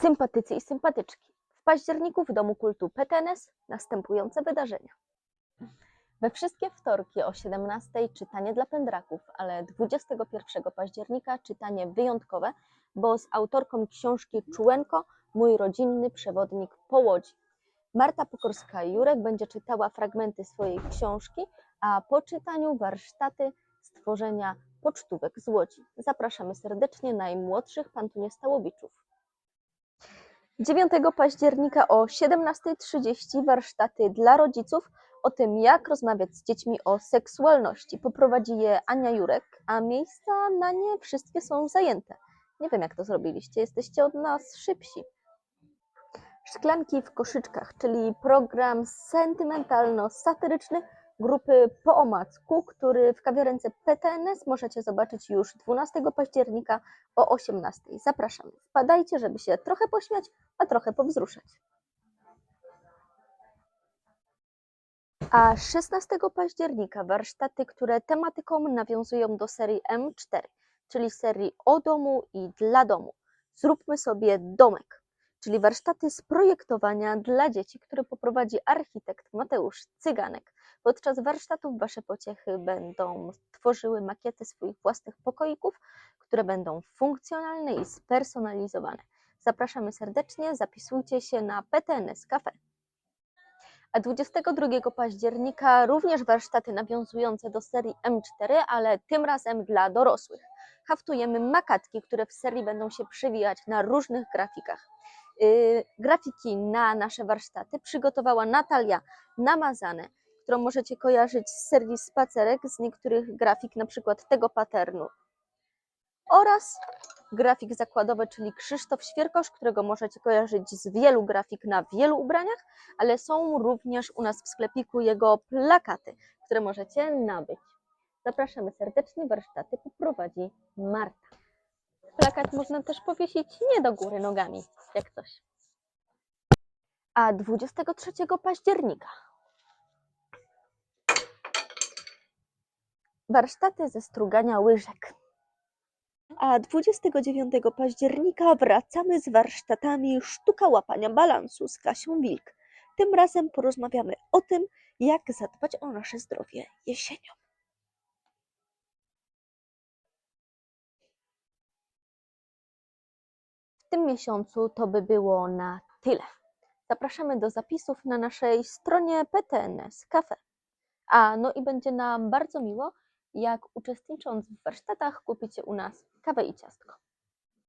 Sympatycy i sympatyczki. W październiku w Domu Kultu PTNS następujące wydarzenia. We wszystkie wtorki o 17 czytanie dla pędraków, ale 21 października czytanie wyjątkowe, bo z autorką książki Czułenko Mój rodzinny przewodnik po Łodzi. Marta Pokorska-Jurek będzie czytała fragmenty swojej książki, a po czytaniu warsztaty stworzenia pocztówek z Łodzi. Zapraszamy serdecznie najmłodszych Pantunie-Stałowiczów. 9 października o 17.30 warsztaty dla rodziców o tym, jak rozmawiać z dziećmi o seksualności. Poprowadzi je Ania Jurek, a miejsca na nie wszystkie są zajęte. Nie wiem, jak to zrobiliście, jesteście od nas szybsi. Szklanki w koszyczkach, czyli program sentymentalno-satyryczny grupy Po Omacku, który w kawiarence PTNS możecie zobaczyć już 12 października o 18. Zapraszamy. Wpadajcie, żeby się trochę pośmiać, a trochę powzruszać. A 16 października warsztaty, które tematyką nawiązują do serii M4, czyli serii o domu i dla domu. Zróbmy sobie domek, czyli warsztaty z projektowania dla dzieci, które poprowadzi architekt Mateusz Cyganek. Podczas warsztatów Wasze pociechy będą tworzyły makiety swoich własnych pokoików, które będą funkcjonalne i spersonalizowane. Zapraszamy serdecznie, zapisujcie się na PTNS Cafe. A 22 października również warsztaty nawiązujące do serii M4, ale tym razem dla dorosłych. Haftujemy makatki, które w serii będą się przewijać na różnych grafikach. Yy, grafiki na nasze warsztaty przygotowała Natalia Namazane, którą możecie kojarzyć z serii Spacerek, z niektórych grafik, na przykład tego paternu. Oraz grafik zakładowy, czyli Krzysztof Świerkosz, którego możecie kojarzyć z wielu grafik na wielu ubraniach, ale są również u nas w sklepiku jego plakaty, które możecie nabyć. Zapraszamy serdecznie, warsztaty poprowadzi Marta. Plakat można też powiesić nie do góry nogami, jak coś. A 23 października warsztaty ze strugania łyżek. A 29 października wracamy z warsztatami Sztuka łapania balansu z Kasią Wilk. Tym razem porozmawiamy o tym, jak zadbać o nasze zdrowie jesienią. W tym miesiącu to by było na tyle. Zapraszamy do zapisów na naszej stronie PTNS Cafe. A no i będzie nam bardzo miło, jak uczestnicząc w warsztatach kupicie u nas kawę i ciastko.